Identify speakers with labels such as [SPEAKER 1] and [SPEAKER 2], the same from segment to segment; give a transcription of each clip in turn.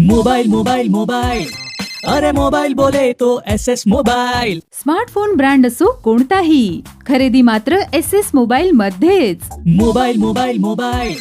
[SPEAKER 1] Mobile mobile mobile. अरे mobile बोले तो S S mobile.
[SPEAKER 2] Smartphone brand असो कोणताही खरेदी मात्र एस एस मोबाईल मध्येच.
[SPEAKER 1] Mobile mobile mobile.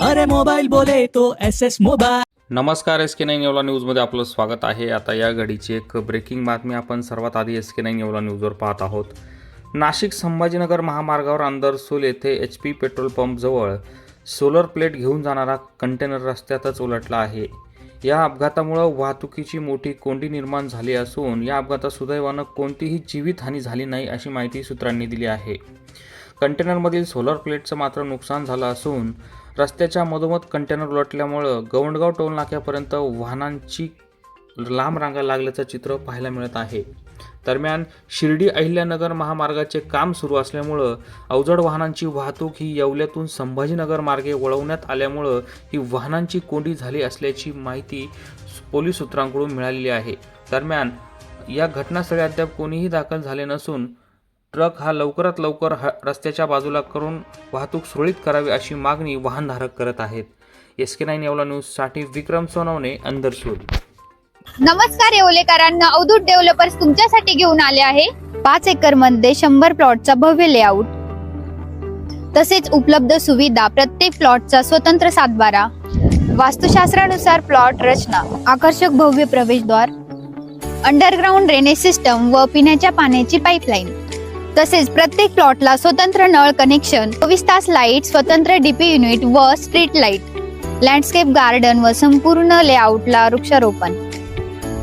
[SPEAKER 1] अरे मोबाइल बोले तो एस एस मोबाइल।
[SPEAKER 3] नमस्कार एस के नाईन येवला न्यूजमध्ये आपलं स्वागत आहे. आता या घडीची एक ब्रेकिंग बातमी आपण सर्वात आधी एस के नाईन येवला न्यूजवर पाहत आहोत. नाशिक संभाजीनगर महामार्गावर अंदरसूल येथे एच पी पेट्रोल पंपजवळ सोलर प्लेट घेऊन जाणारा कंटेनर रस्त्यातच उलटला आहे. या अपघातामुळं वाहतुकीची मोठी कोंडी निर्माण झाली असून या अपघातात सुदैवानं कोणतीही जीवितहानी झाली नाही अशी माहिती सूत्रांनी दिली आहे. कंटेनरमधील सोलर प्लेटचं मात्र नुकसान झालं असून रस्त्याच्या मधोमध कंटेनर उलटल्यामुळं गवंडगाव टोल नाक्यापर्यंत वाहनांची लांब रांगा लागल्याचं चित्र पाहायला मिळत आहे. दरम्यान शिर्डी अहिल्यानगर महामार्गाचे काम सुरू असल्यामुळं अवजड वाहनांची वाहतूक ही येवल्यातून संभाजीनगर मार्गे वळवण्यात आल्यामुळं ही वाहनांची कोंडी झाली असल्याची माहिती पोलीस सूत्रांकडून मिळालेली आहे. दरम्यान या घटनास्थळी अद्याप कोणीही दाखल झाले नसून ट्रक हा लवकरात लवकर ह रस्त्याच्या बाजूला करून वाहतूक सुरळीत करावी अशी मागणी वाहनधारक करत आहेत. एस के नाईन येवला न्यूजसाठी विक्रम सोनवणे अंदरसूर
[SPEAKER 4] नमस्कार येवलेकरांना अवधूत डेव्हलपर्स तुमच्यासाठी घेऊन आले आहे. पाच एकरमध्ये शंभर प्लॉटचा भव्य लेआउट. तसेच उपलब्ध सुविधा प्रत्येक प्लॉटचा स्वतंत्र सातबारा. वास्तुशास्त्रानुसार प्लॉट रचना आकर्षक भव्य प्रवेशद्वार अंडरग्राउंड ड्रेनेज सिस्टम व पिण्याच्या पाण्याची पाईपलाईन तसेच प्रत्येक प्लॉटला स्वतंत्र नळ कनेक्शन चोवीस तास लाइट स्वतंत्र डीपी युनिट व स्ट्रीट लाइट लँडस्केप गार्डन व संपूर्ण लेआउटला वृक्षारोपण.